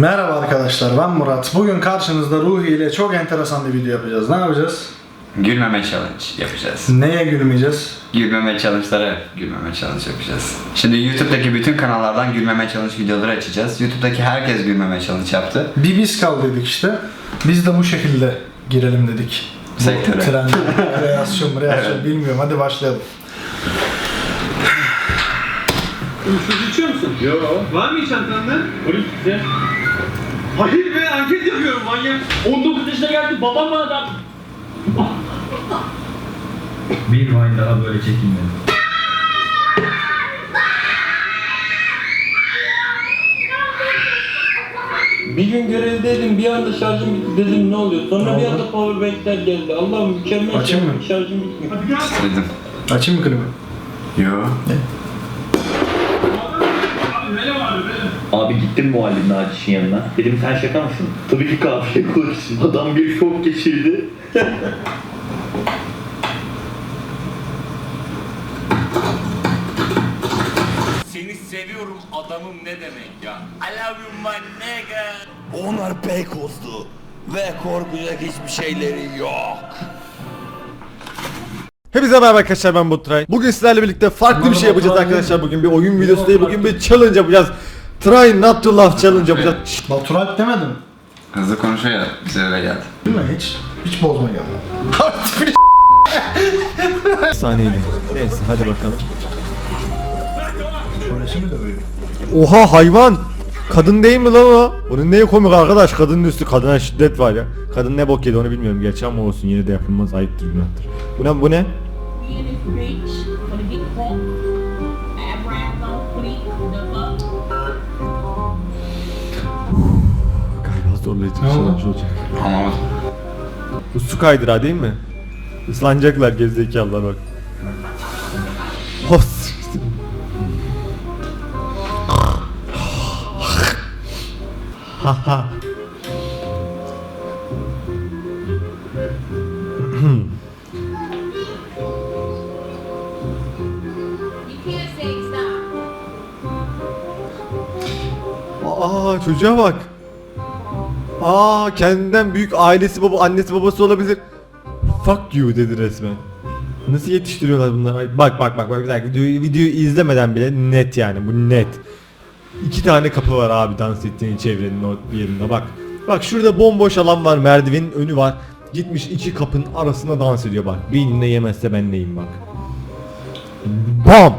Merhaba arkadaşlar ben Murat. Bugün karşınızda Ruhi ile çok enteresan bir video yapacağız. Ne yapacağız? Gülmeme challenge yapacağız. Neye gülmeyeceğiz? Gülmeme challenge'lara gülmeme challenge yapacağız. Şimdi YouTube'daki bütün kanallardan gülmeme challenge videoları açacağız. YouTube'daki herkes gülmeme challenge yaptı. Bir biz kaldıydık işte. Biz de bu şekilde girelim dedik. Bu Sektöre. Trend, kreasyon, reaksiyon bilmiyorum. Hadi başlayalım. Uyuşturucu içiyor musun? Yok. Var mı hiç çantanda? Polis bize. Hayır be anket yapıyorum manyak. 19 yaşına geldi babam bana da Bir wine daha böyle çekilmedi. bir gün görevdeydim bir anda şarjım bitti dedim ne oluyor sonra bir anda powerbankler geldi Allah'ım mükemmel Açayım şarjım, mı? şarjım bitmiyor Dedim. Açayım mı klibi? Yo. Abi gittim muallim Naciş'in yanına dedim sen şaka mısın? Tabii ki kahveye koysun adam bir şok geçirdi Seni seviyorum adamım ne demek ya? I love you my nigga. Onlar Beykozlu ve korkacak hiçbir şeyleri yok. Hepinize merhaba arkadaşlar ben Baturay. Bugün sizlerle birlikte farklı bir şey yapacağız arkadaşlar. Bugün bir oyun videosu değil, bugün bir challenge yapacağız. Try not to laugh challenge yapacağız. Şşt, Batural demedim. Hızlı konuşuyor ya bize öyle geldi. Değil mi? Hiç, hiç bozma geldi. bir saniyeydi. Neyse hadi bakalım. Şöylesi mi dövüyor? Oha hayvan! Kadın değil mi lan o? Onun neye komik arkadaş? Kadının üstü kadına şiddet var ya. Kadın ne bok yedi onu bilmiyorum gerçi ama olsun yine de yapılmaz ayıptır günahtır. Bu ne bu ne? being zorlayıcı bir challenge olacak. Anlamadım. Bu su kaydırağı değil mi? Islanacaklar gerizekalılar bak. Hos. Haha. Aa çocuğa bak. Aa kendinden büyük ailesi baba annesi babası olabilir. Fuck you dedi resmen. Nasıl yetiştiriyorlar bunları? Bak bak bak bak bir dakika videoyu, videoyu izlemeden bile net yani bu net. İki tane kapı var abi dans ettiğin çevrenin o yerinde bak. Bak şurada bomboş alan var merdivenin önü var. Gitmiş iki kapının arasında dans ediyor bak. Beynine yemezse ben neyim bak. Bam!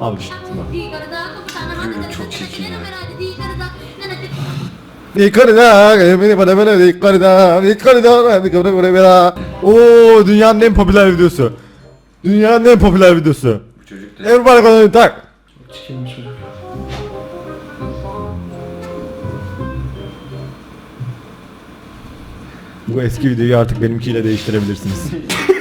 Al işte bak. Çok çirkin ya. Oo, dünyanın en popüler videosu. Dünyanın en popüler videosu. Bu çocuk da Everybody gonna tak. Çocuk. Bu eski videoyu artık benimkiyle değiştirebilirsiniz.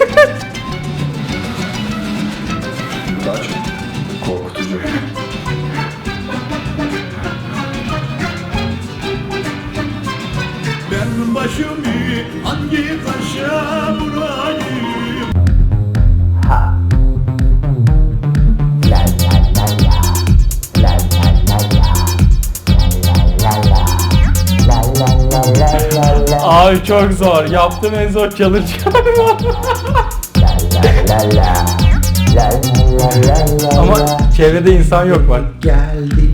Çok zor. Yaptığım en zor challenge. Ama çevrede insan yok bak.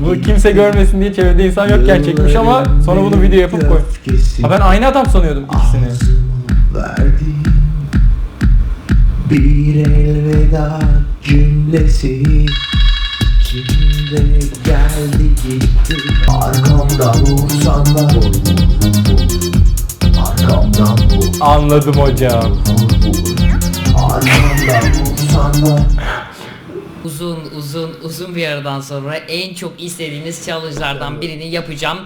Bu kimse görmesin diye çevrede insan yokken çekmiş ama sonra bunu video yapıp koy. Ha ben aynı adam sanıyordum ikisini. Bir elveda cümlesi. Kimde geldi gitti? Arkamdan vursanlar vur Anladım hocam Uzun uzun uzun bir aradan sonra en çok istediğiniz challenge'lardan birini yapacağım.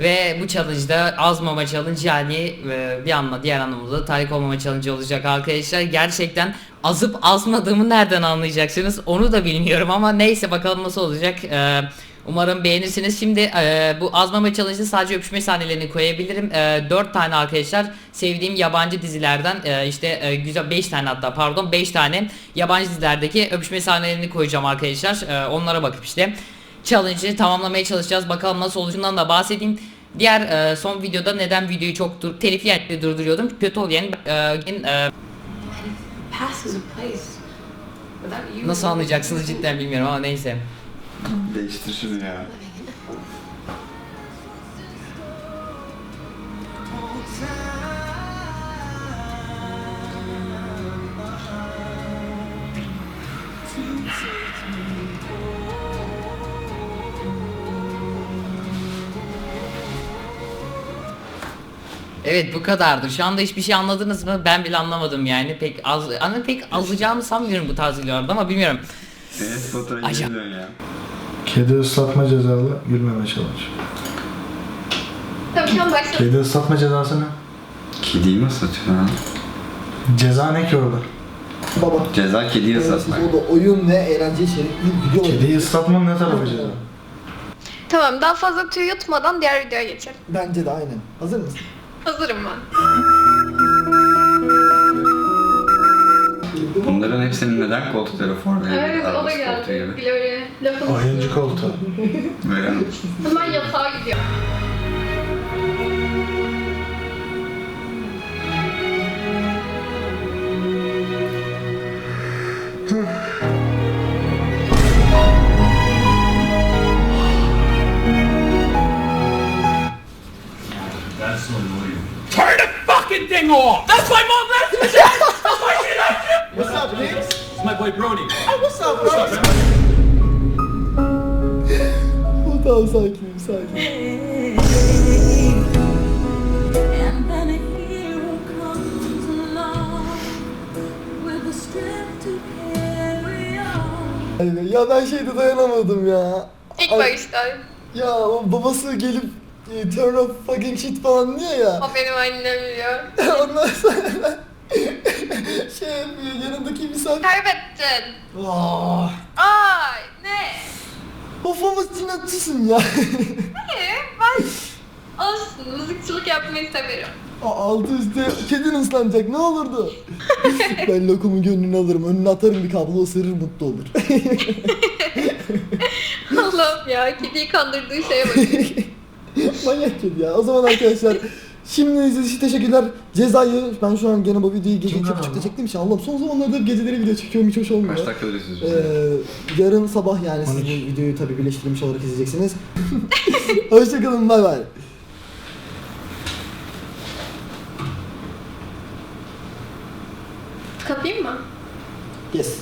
Ve bu challenge'da az mama challenge yani e, bir anla diğer anlamda tarik olmama challenge olacak arkadaşlar. Gerçekten azıp azmadığımı nereden anlayacaksınız onu da bilmiyorum ama neyse bakalım nasıl olacak. E, Umarım beğenirsiniz. Şimdi e, bu azmama challenge'da sadece öpüşme sahnelerini koyabilirim. E, 4 tane arkadaşlar sevdiğim yabancı dizilerden e, işte e, güzel 5 tane hatta pardon 5 tane yabancı dizilerdeki öpüşme sahnelerini koyacağım arkadaşlar. E, onlara bakıp işte challenge'ı tamamlamaya çalışacağız. Bakalım nasıl olacağından da bahsedeyim. Diğer e, son videoda neden videoyu çok dur telif yerleri durduruyordum. Kötü oluyor yani e, e, nasıl anlayacaksınız cidden bilmiyorum ama neyse. Değiştir şunu ya. Evet bu kadardır. Şu anda hiçbir şey anladınız mı? Ben bile anlamadım yani. Pek az hani pek alacağımı sanmıyorum bu tarz videolarda ama bilmiyorum. Evet fotoğrafı geliyorsun ya. Kedi ıslatma cezalı gülmeme challenge. Tabii sen başla. Kedi ıslatma cezası ne? Kediyi mi ıslatıyorsun lan? Ceza ne ki orada? Baba. Ceza kediyi ıslatmak. O da oyun ve eğlence içerikli video. Kediyi ıslatmanın ne tarafı ceza? Tamam daha fazla tüy yutmadan diğer videoya geçelim. Bence de aynen. Hazır mısın? Hazırım ben. Bunların hepsinin neden koltukları form Evet o da geldi. Bile öyle lafın Oyuncu koltuğu. Böyle Hemen yatağa gidiyor. That's so loyal. Fucking thing off! That's my mom left me! That's why she left! What's up, Lex? It's my boy Brody. What's up, bro? tamam sakinim sakin. The strength to carry on. Aynen. Ya ben şeyde dayanamadım ya. İlk başta. Ya o babası gelip e, turn off fucking shit falan diyor ya. O benim annem ya. Ondan sonra şey yapıyor yanındaki misafir. Kaybettin. Ah, Ay ne? of ama sinatçısın ya. Hayır ben olsun müzikçilik yapmayı severim. A- Altı üstte kedin ıslanacak ne olurdu? ben lokumun gönlünü alırım önüne atarım bir kablo ısırır mutlu olur. Allah'ım ya kediyi kandırdığı şeye bak. Manyak kedi ya. O zaman arkadaşlar Şimdi izlediğiniz için teşekkürler. Cezayı ben şu an gene bu videoyu gece iki buçukta çektiğim için Allah'ım son zamanlarda hep geceleri video çekiyorum hiç hoş olmuyor. Kaç dakikadır izliyorsun? Ee, yarın sabah yani siz bu videoyu tabii birleştirilmiş olarak izleyeceksiniz. Hoşçakalın bay bay. Kapayım mı? Yes.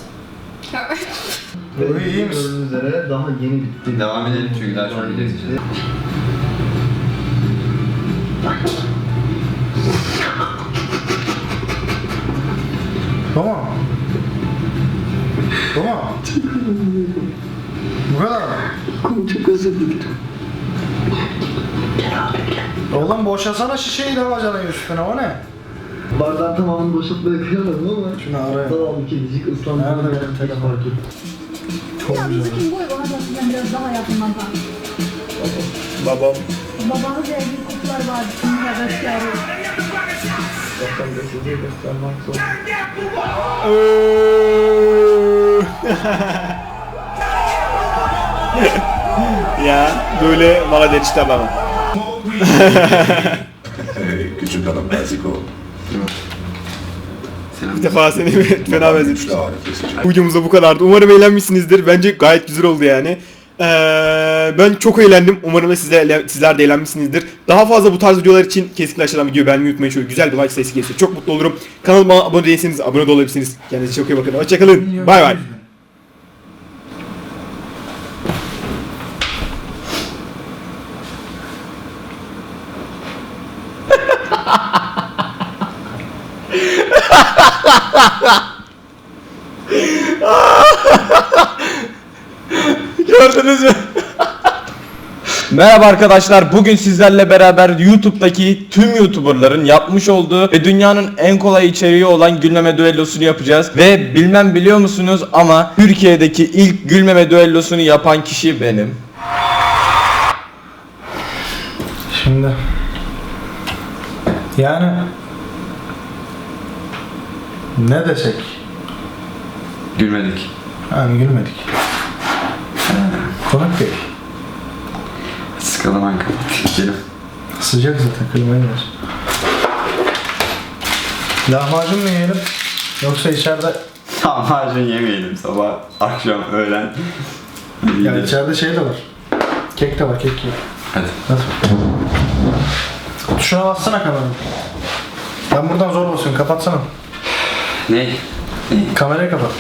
Ruhi iyi misin? Gördüğünüz üzere daha yeni bitti. Devam edelim çünkü daha çok video izleyeceğiz. Tamam. Tamam. Bu kadar mı? Çok özür dilerim. Oğlum boşasana şişeyi de bacanın üstüne o ne? Bardağın tamamını boşaltmaya kıyamadım ama Şunu araya. Zavallı kedicik ıslandı. Nerede benim Ben telefon? Çok güzel. Kim bu ev ben biraz daha yakından bak. Babam. Babanız evli çocuklar vardı şimdi arkadaşlar. ya böyle bana de çıtamam. Küçük adam basic o. Bir defa seni fena benzetmiştim. Videomuzda bu kadardı. Umarım eğlenmişsinizdir. Bence gayet güzel oldu yani. Ee, ben çok eğlendim. Umarım da sizler, sizler de eğlenmişsinizdir. Daha fazla bu tarz videolar için kesinlikle aşağıdan videoyu beğenmeyi unutmayın. Şöyle güzel bir like sayısı gelirse çok mutlu olurum. Kanalıma abone değilseniz abone de olabilirsiniz. Kendinize çok iyi bakın. Hoşçakalın. Bay bay. Gördünüz mü? Merhaba arkadaşlar. Bugün sizlerle beraber YouTube'daki tüm YouTuber'ların yapmış olduğu ve dünyanın en kolay içeriği olan gülmeme düellosunu yapacağız. Ve bilmem biliyor musunuz ama Türkiye'deki ilk gülmeme düellosunu yapan kişi benim. Şimdi yani ne desek? Gülmedik. Yani gülmedik. Komik değil. Sıkalım kapat. Gidelim. Sıcak zaten klimayı ver. Lahmacun mu yiyelim? Yoksa içeride Lahmacun yemeyelim sabah, akşam, öğlen. Ya gidelim. içeride şey de var. Kek de var kek ye. Hadi. Hadi. Tuşuna bassana kameranın. Ben buradan zor basıyorum kapatsana. Ne? Kamerayı kapat.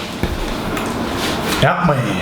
Yapmayın ya.